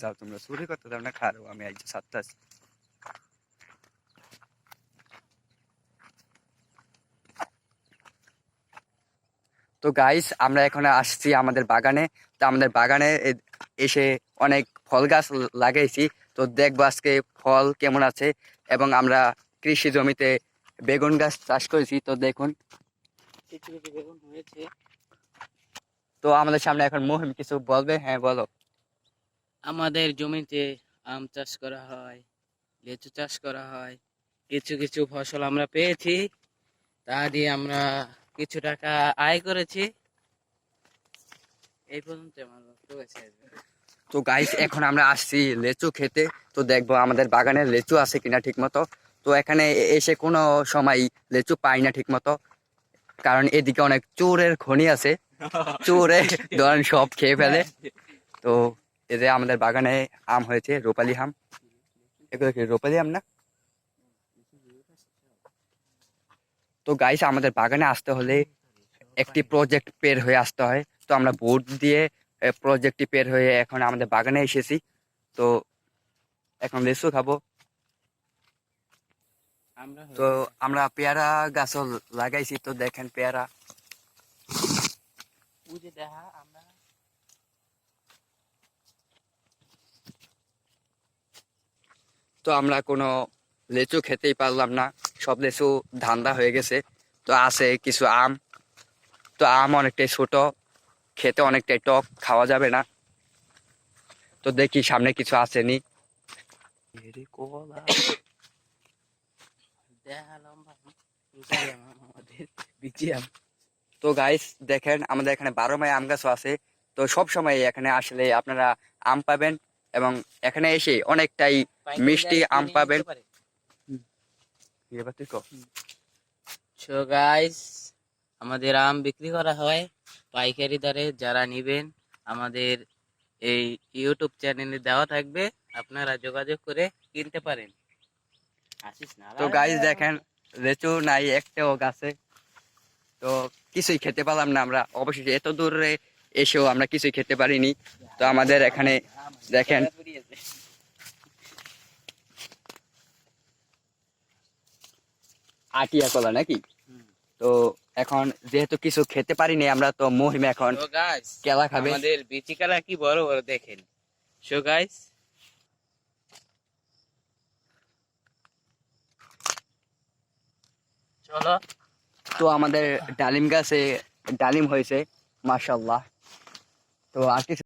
যাও তোমরা চুরি করতে দাও না খারো আমি আজ সাতটা তো গাইস আমরা এখন আসছি আমাদের বাগানে। তো আমাদের বাগানে এসে অনেক ফল গাছ লাগাইছি। তো দেখব আজকে ফল কেমন আছে এবং আমরা কৃষি জমিতে বেগুন গাছ চাষ করেছি তো দেখুন। কিছু কিছু বেগুন হয়েছে। তো আমাদের সামনে এখন মহিম কিছু বলবে? হ্যাঁ বলো। আমাদের জমিতে আম চাষ করা হয় লিচু চাষ করা হয় কিছু কিছু ফসল আমরা পেয়েছি তা দিয়ে আমরা কিছু টাকা আয় করেছি। এই পর্যন্ত আমার বক্তব্য। তো গাইস এখন আমরা আসছি লেচু খেতে। তো দেখব আমাদের বাগানে লেচু আছে কিনা ঠিক মতো তো এখানে এসে কোনো সময় লেচু পাই না ঠিক মতো কারণ এদিকে অনেক চোরের খনি আছে। চোরে ধরেন সব খেয়ে ফেলে। তো এতে আমাদের বাগানে আম হয়েছে রূপালি আম। এগুলো কি রূপালি আম না? তো গাইস আমাদের বাগানে আসতে হলে একটি প্রজেক্ট পের হয়ে আসতে হয়। তো আমরা বোর্ড দিয়ে প্রজেক্টটি পের হয়ে এখন আমাদের বাগানে এসেছি। তো এখন লেচু খাব। তো আমরা পেয়ারা গাছও লাগাইছি তো দেখেন পেয়ারা। বুঝে দেখা আমরা তো আমরা কোনো লেচু খেতেই পারলাম না সব লেচু ধান্দা হয়ে গেছে। তো আছে কিছু আম তো আম অনেকটাই ছোট খেতে অনেকটাই টক খাওয়া যাবে না। তো দেখি সামনে কিছু আসেনি। দেখা আমাদের তো গাইস দেখেন আমাদের এখানে বারো মাই আম গাছও আছে। তো সব সময় এখানে আসলে আপনারা আম পাবেন এবং এখানে এসে অনেকটাই মিষ্টি আম পাবেন। গাইস আমাদের আম বিক্রি করা হয় পাইকারি দরে। যারা নেবেন আমাদের এই ইউটিউব চ্যানেলে দেওয়া থাকবে। আপনারা যোগাযোগ করে কিনতে পারেন। তো গাইস দেখেন লেচু নাই একটাও গাছে তো কিছুই খেতে পারলাম না আমরা। অবশেষে এত দূরে এসেও আমরা কিছুই খেতে পারিনি। তো আমাদের এখানে দেখেন আটিয়া কলা নাকি? তো এখন যেহেতু কিছু খেতে পারিনি আমরা তো মহিমা এখন কেলা খাবে। আমাদের বিচিকারা কি বড় বড় দেখেন। সো গাইস তো আমাদের ডালিম গাছে ডালিম হয়েছে মাসাল্লাহ তো আর কিছু